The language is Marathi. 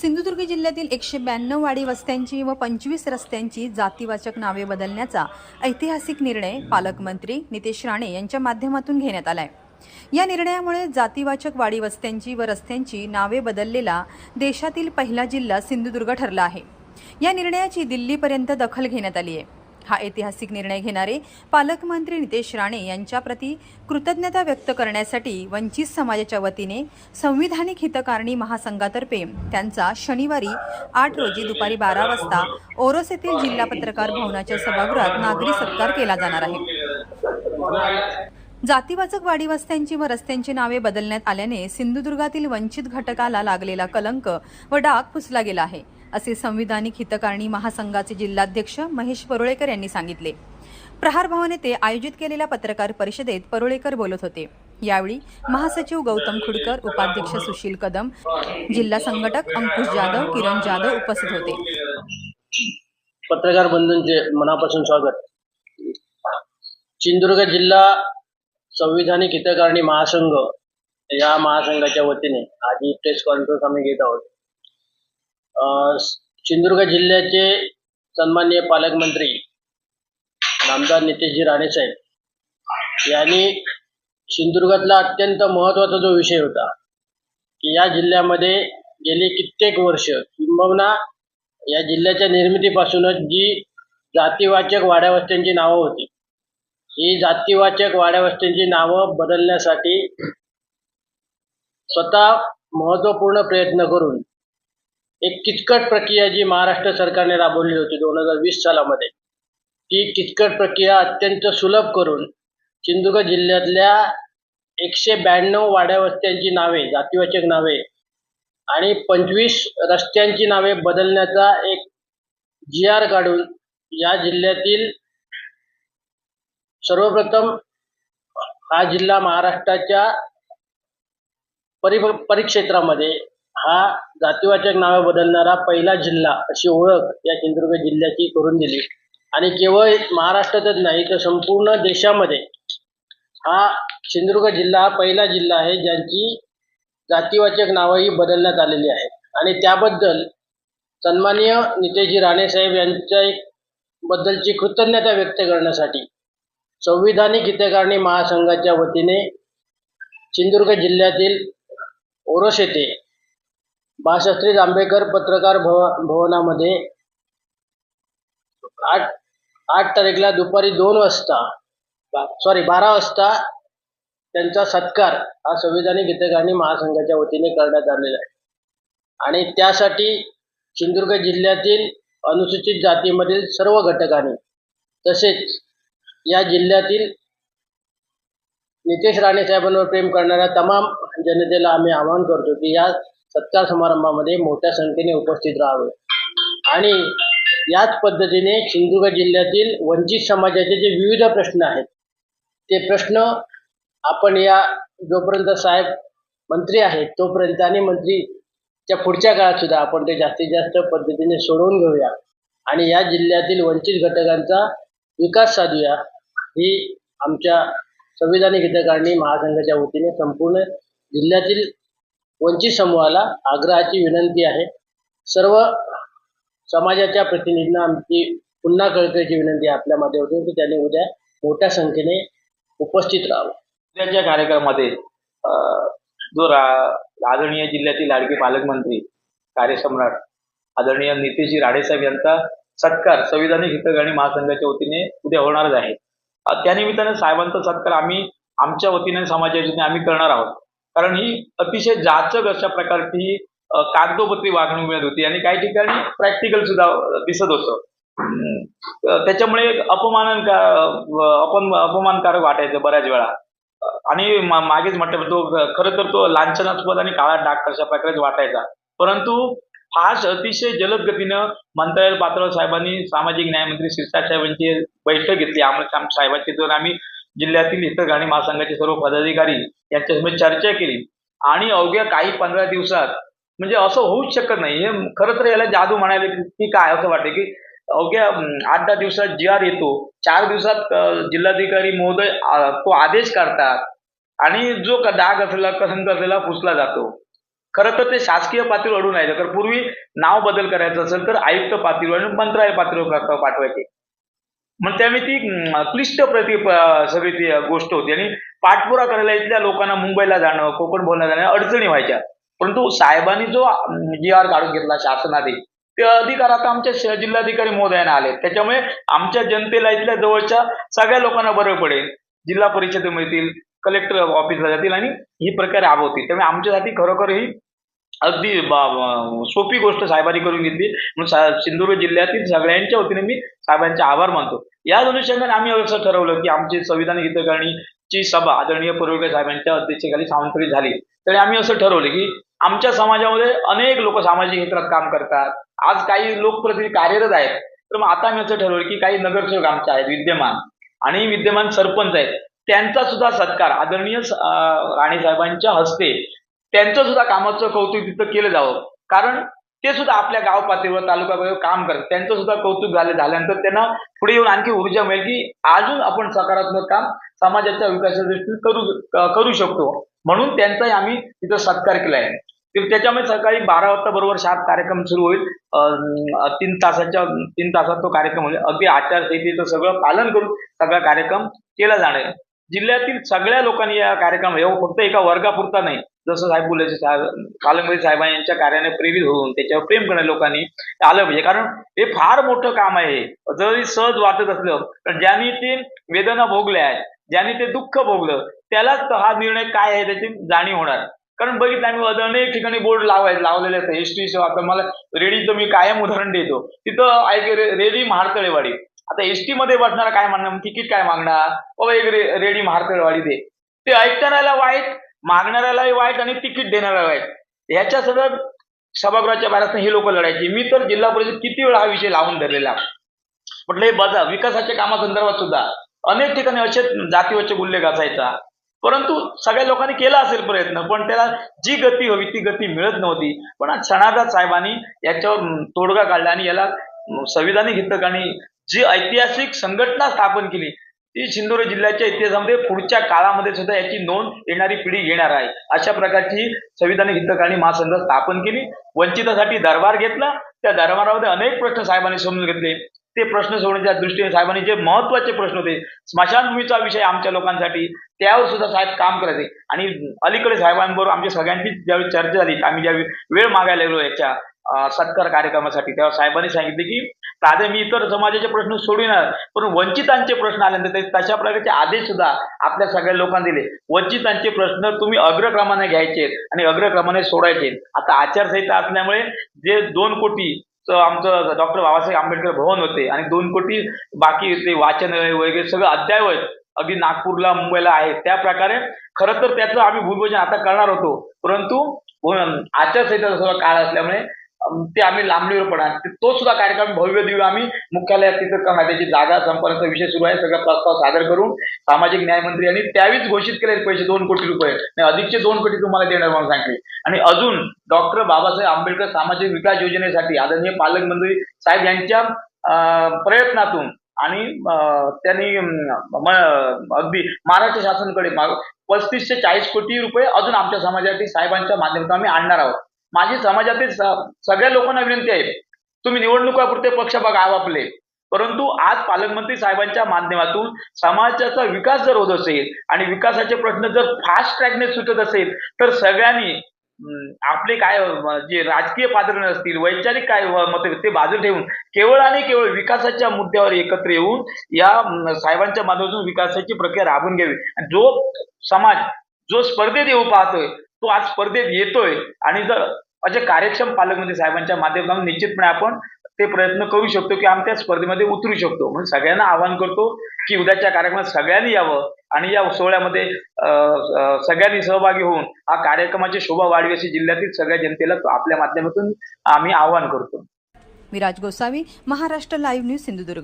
सिंधुदुर्ग जिल्ह्यातील एकशे ब्याण्णव वाडी वस्त्यांची व पंचवीस रस्त्यांची जातीवाचक नावे बदलण्याचा ऐतिहासिक निर्णय पालकमंत्री नितेश राणे यांच्या माध्यमातून घेण्यात आला आहे या निर्णयामुळे जातीवाचक वाडी वस्त्यांची व रस्त्यांची नावे बदललेला देशातील पहिला जिल्हा सिंधुदुर्ग ठरला आहे. या निर्णयाची दिल्लीपर्यंत दखल घेण्यात आली आहे. हा ऐतिहासिक निर्णय घेणारे पालकमंत्री नितेश राणे यांच्याप्रती कृतज्ञता व्यक्त करण्यासाठी वंचित समाजाच्या वतीने संविधानिक हितकारणी महासंघातर्फे त्यांचा शनिवारी आठ रोजी दुपारी बारा वाजता ओरोस येथील जिल्हा पत्रकार भवनाच्या सभागृहात नागरी सत्कार केला जाणार आहे. जातीवाचक वाडीवस्त्यांची व रस्त्यांची नावे बदलण्यात आल्याने सिंधुदुर्गातील वंचित घटकाला लागलेला कलंक व डाग पुसला गेला आहे. असे संविधानिक हितकारणी महासंघाचे जिल्हाध्यक्ष महेश परुळेकर यांनी सांगितले. प्रहार भवन येथे आयोजित केलेल्या पत्रकार परिषदेत परुळेकर बोलत होते. यावेळी महासचिव गौतम खुडकर उपाध्यक्ष सुशील कदम जिल्हा संघटक अंकुश जाधव किरण जाधव उपस्थित होते. पत्रकार बंधूंचे मनापासून स्वागत. सिंधुदुर्ग जिल्हा संविधानिक हितकारणी महासंघ या महासंघाच्या वतीने आज प्रेस कॉन्फरन्स आम्ही घेत आहोत. सिंधुदुर्ग जिल्ह्याचे सन्माननीय पालकमंत्री नामदार नितेशजी राणेसाहेब यांनी सिंधुदुर्गातला अत्यंत महत्त्वाचा जो विषय होता की या जिल्ह्यामध्ये गेली कित्येक वर्ष किंबहुना या जिल्ह्याच्या निर्मितीपासूनच जी जातीवाचक वाड्यावस्त्यांची नावं होती ही जातीवाचक वाड्यावस्त्यांची नावं बदलण्यासाठी स्वतः महत्त्वपूर्ण प्रयत्न करून एक किचकट प्रक्रिया जी महाराष्ट्र सरकारने राबवली होती दोन हजार वीस सालामध्ये ती किचकट प्रक्रिया अत्यंत सुलभ करून सिंधुदुर्ग जिल्ह्यातल्या एकशे ब्याण्णव वाड्यावस्त्यांची नावे जातीवाचक नावे आणि पंचवीस रस्त्यांची नावे बदलण्याचा एक जी आर काढून या जिल्ह्यातील सर्वप्रथम हा जिल्हा महाराष्ट्राच्या परि परिक्षेत्रामध्ये हा जातीवाचक नावे बदलणारा पहिला जिल्हा अशी ओळख या सिंधुदुर्ग जिल्ह्याची करून दिली. आणि केवळ महाराष्ट्रातच नाही तर संपूर्ण देशामध्ये हा सिंधुदुर्ग जिल्हा हा पहिला जिल्हा आहे ज्यांची जातीवाचक नावंही बदलण्यात आलेली आहेत. आणि त्याबद्दल सन्माननीय नितेशजी राणेसाहेब यांच्या बद्दलची कृतज्ञता व्यक्त करण्यासाठी संविधानिक हितकारणी महासंघाच्या वतीने सिंधुदुर्ग जिल्ह्यातील ओरोस येथे बाळशास्त्री जांभेकर पत्रकार भव भवनामध्ये आठ आठ तारीखला दुपारी दोन वाजता सॉरी बारा वाजता त्यांचा सत्कार हा संविधानिक गीतकांनी महासंघाच्या वतीने करण्यात आलेला आहे. आणि त्यासाठी सिंधुदुर्ग जिल्ह्यातील अनुसूचित जातीमधील सर्व घटकांनी तसेच या जिल्ह्यातील नितेश राणे साहेबांवर प्रेम करणाऱ्या तमाम जनतेला आम्ही आवाहन करतो की या सत्कार समारंभामध्ये मोठ्या संख्येने उपस्थित राहावे. आणि याच पद्धतीने सिंधुदुर्ग जिल्ह्यातील वंचित समाजाचे जे विविध प्रश्न आहेत ते प्रश्न आपण या जोपर्यंत साहेब मंत्री आहेत तोपर्यंत आणि मंत्रीच्या पुढच्या काळात सुद्धा आपण ते जास्तीत जास्त पद्धतीने सोडवून घेऊया. आणि या जिल्ह्यातील वंचित घटकांचा विकास साधूया ही आमच्या संविधानिक हितकारणी महासंघाच्या वतीने संपूर्ण जिल्ह्यातील वंचित समूहाला आग्रहाची विनंती आहे. सर्व समाजाच्या प्रतिनिधींना आमची पुन्हा कळकळीची विनंती आपल्या माध्यमातून की त्यांनी उद्या मोठ्या संख्येने उपस्थित राहावं. उद्याच्या कार्यक्रमामध्ये जो रा- आदरणीय जिल्ह्यातील लाडके पालकमंत्री कार्यसम्राट आदरणीय नितेशजी राडेसाहेब यांचा सत्कार संविधानिक आणि महासंघाच्या वतीने उद्या होणारच आहे. त्यानिमित्ताने साहेबांचा सत्कार आम्ही आमच्या वतीने समाजाच्या वतीने आम्ही करणार आहोत. कारण ही अतिशय जाचक अशा प्रकारची अ, कागदोपत्री वागणूक मिळत होती. आणि काही ठिकाणी प्रॅक्टिकल सुद्धा दिसत होतं. त्याच्यामुळे अपमानन अपन अपमानकारक वाटायचं बऱ्याच वेळा. आणि मागेच म्हटलं तो खरं तर तो लांछनास्पद आणि काळा डाक अशा प्रकारे वाटायचा. परंतु फास्ट अतिशय जलद गतीनं मंत्रालय पात्र साहेबांनी सामाजिक न्यायमंत्री शिरसाट साहेबांची बैठक घेतली. आम्हाला साहेबांची दोन आम्ही जिल्ह्यातील इतर गाणी महासंघाचे सर्व पदाधिकारी यांच्यासमोर चर्चा केली. आणि अवघ्या काही पंधरा दिवसात म्हणजे असं होऊच शकत नाही. हे खरं तर याला जादू म्हणायला की काय असं वाटते की अवघ्या आठ दहा दिवसात जी आर येतो चार दिवसात जिल्हाधिकारी महोदय तो आदेश करतात आणि जो क- डाग असलेला कसंक असलेला पुसला जातो. खरं तर ते शासकीय पातळीवर अडून राहिलं. तर पूर्वी नाव बदल करायचं असेल तर आयुक्त पातळीवर आणि मंत्रालय पातळीवर पाठवायचे. मग त्यामुळे ती क्लिष्ट प्रति सगळी ती गोष्ट होती. आणि पाठपुरा करायला इथल्या लोकांना मुंबईला जाणं कोकण बोलणं जाणं अडचणी व्हायच्या. परंतु साहेबांनी जो जी आर काढून घेतला शासनाने ते अधिकार आता आमच्या जिल्हाधिकारी महोदयाने आले त्याच्यामुळे आमच्या जनतेला इथल्या जवळच्या सगळ्या लोकांना बरं पडेल. जिल्हा परिषदे मिळतील कलेक्टर ऑफिसला जातील आणि ही प्रकारे राबवतील. त्यामुळे आमच्यासाठी खरोखर ही अगदी सोपी गोष्ट साहेबांनी करून घेतली. म्हणून सा- सिंधुदुर्ग जिल्ह्यातील सगळ्यांच्या वतीने मी साहेबांचे आभार मानतो. या अनुषंगाने आम्ही असं ठरवलं की आमची संविधान हितकारणीची सभा आदरणीय पूर्वकर साहेबांच्या अध्यक्षतेखाली सावंतरी झाली. तर आम्ही असं ठरवलं की आमच्या समाजामध्ये अनेक लोक सामाजिक क्षेत्रात काम करतात. आज काही लोकप्रतिनिधी कार्यरत आहेत. तर मग आता आम्ही असं ठरवलं की काही नगरसेवक आमचे आहेत विद्यमान आणि विद्यमान सरपंच आहेत. त्यांचा सुद्धा सत्कार आदरणीय राणे साहेबांच्या हस्ते त्यांचं सुद्धा कामाचं कौतुक तिथं केलं जावं. कारण ते सुद्धा आपल्या गाव पातळीवर तालुका पातळीवर काम करतात. त्यांचं सुद्धा कौतुक झालं झाल्यानंतर त्यांना पुढे येऊन आणखी ऊर्जा मिळेल की अजून आपण सकारात्मक काम समाजाच्या विकासाच्या दृष्टीने करू करू शकतो. म्हणून त्यांचाही आम्ही तिथं सत्कार केला आहे त्याच्यामुळे सकाळी बारा वाजता बरोबर शाळेत कार्यक्रम सुरू होईल. तीन तासाच्या तीन तासात तो कार्यक्रम होईल. अगदी आचारसंहितेचं सगळं पालन करून सगळा कार्यक्रम केला जाणार आहे. जिल्ह्यातील सगळ्या लोकांनी या कार्यक्रम फक्त एका वर्गापुरता नाही जसं साहेब बोलायचे कालंबरी साहेब यांच्या कार्याने प्रेरित होऊन त्याच्यावर प्रेम करणाऱ्या लोकांनी आलं पाहिजे. कारण हे फार मोठं काम आहे. जरी सहज वाटत असलं तर ज्यांनी ते वेदना भोगल्या आहेत ज्यांनी ते दुःख भोगलं त्यालाच हा निर्णय काय आहे त्याची जाणीव होणार. कारण बघितलं आम्ही अनेक ठिकाणी बोर्ड लावायचे लावलेले असतात. एस टी आता मला रेडीचं मी कायम उदाहरण देतो. तिथं ऐक रे- रेडी महाडतळेवाडी. आता एसटी मध्ये बसणारा काय म्हणणार तिकीट काय मागणार? बाबा एक रे- रेडी महाडतळेवाडी दे. ते ऐकणाऱ्याला वाईट मागणाऱ्यालाही वाईट आणि तिकीट देणाऱ्याला वाईट. ह्याच्या सगळं सभागृहाच्या बाहेर हे लोक लढायची. मी तर जिल्हा परिषद किती वेळा हा विषय लावून धरलेला. म्हटलं हे बघा विकासाच्या कामासंदर्भात सुद्धा. अनेक ठिकाणी असे जातीवरचे गुल्हे घासायचा परंतु सगळ्या लोकांनी केला असेल प्रयत्न पण त्याला जी गती हवी ती गती मिळत नव्हती. पण आज क्षणादात साहेबांनी याच्यावर तोडगा काढला आणि याला संविधानिक संविधानिक आणि जी ऐतिहासिक संघटना स्थापन केली ती सिंधुदुर्ग जिल्ह्याच्या इतिहासामध्ये पुढच्या काळामध्ये सुद्धा याची नोंद येणारी पिढी घेणार आहे. अशा प्रकारची संविधानिक हितकाणी महासंघ स्थापन केली. वंचितासाठी दरबार घेतला. त्या दरबारामध्ये अनेक प्रश्न साहेबांनी समजून घेतले. ते प्रश्न सोडण्याच्या दृष्टीने साहेबांनी जे महत्त्वाचे प्रश्न होते स्मशानभूमीचा विषय आमच्या लोकांसाठी त्यावर सुद्धा साहेब काम करायचे. आणि अलीकडे साहेबांबरोबर आमच्या सगळ्यांची ज्यावेळी चर्चा झाली आम्ही ज्यावेळी वेळ मागायला गेलो याच्या सत्कार कार्यक्रमासाठी. तेव्हा साहेबांनी सांगितले की साधे मी इतर समाजाचे प्रश्न सोडविणार पण वंचितांचे प्रश्न आल्यानंतर ते तशा प्रकारचे आदेश सुद्धा आपल्या सगळ्या लोकांना दिले. वंचितांचे प्रश्न तुम्ही अग्रक्रमाने घ्यायचे आणि अग्रक्रमाने सोडायचे. आता आचारसंहिता असल्यामुळे जे दोन कोटी आमचं डॉक्टर बाबासाहेब आंबेडकर भवन होते आणि दोन कोटी बाकी ते वाचन वगैरे सगळं अद्यावत अगदी नागपूरला मुंबईला आहे त्या प्रकारे खरं तर त्याचं आम्ही भूमिपूजन आता करणार होतो. परंतु आचारसंहिता काळ असल्यामुळे ते आम्ही लांबणीवर पडणार तो सुद्धा कार्यक्रम भव्य दिव्य आम्ही मुख्यालयात तिथं करणार त्याची जागा संपर्काचा विषय सुरू आहे. सगळा प्रस्ताव सादर करून सामाजिक न्याय मंत्री यांनी त्यावेळीच घोषित केले पैसे दोन कोटी रुपये. आणि अधिकचे दोन कोटी तुम्हाला देणार म्हणून सांगितले आणि अजून डॉक्टर बाबासाहेब आंबेडकर सामाजिक विकास योजनेसाठी आदरणीय पालकमंत्री साहेब यांच्या प्रयत्नातून आणि त्यांनी अगदी महाराष्ट्र शासनकडे मा- पस्तीस ते चाळीस कोटी रुपये अजून आमच्या समाजासाठी साहेबांच्या माध्यमातून आम्ही आणणार आहोत. माझी समाजातील सगळ्या लोकांना विनंती आहे तुम्ही निवडणुकापुरते पक्ष बघा आपापले. परंतु आज पालकमंत्री साहेबांच्या माध्यमातून समाजाचा विकास जर होत असेल आणि विकासाचे प्रश्न जर फास्ट ट्रॅकने सुटत असेल तर सगळ्यांनी आपले काय जे राजकीय पात्र असतील वैचारिक काय मत ते बाजू ठेवून केवळ आणि केवळ विकासाच्या मुद्द्यावर एकत्र येऊन या साहेबांच्या माध्यमातून विकासाची प्रक्रिया राबून घ्यावी. आणि जो समाज जो स्पर्धेत येऊ पाहतोय तो आज स्पर्धेत येतोय आणि जर असे कार्यक्षम पालकमंत्री साहेबांच्या माध्यमातून निश्चितपणे आपण ते प्रयत्न करू शकतो की आम्ही त्या स्पर्धेमध्ये उतरू शकतो. म्हणून सगळ्यांना आवाहन करतो की उद्याच्या कार्यक्रमात सगळ्यांनी यावं आणि या सोहळ्यामध्ये सगळ्यांनी सहभागी होऊन हा कार्यक्रमाची शोभा वाढवी अशी जिल्ह्यातील सगळ्या जनतेला आपल्या माध्यमातून आम्ही आवाहन करतो. Viraj Gosavi Maharashtra live news Sindhudurg.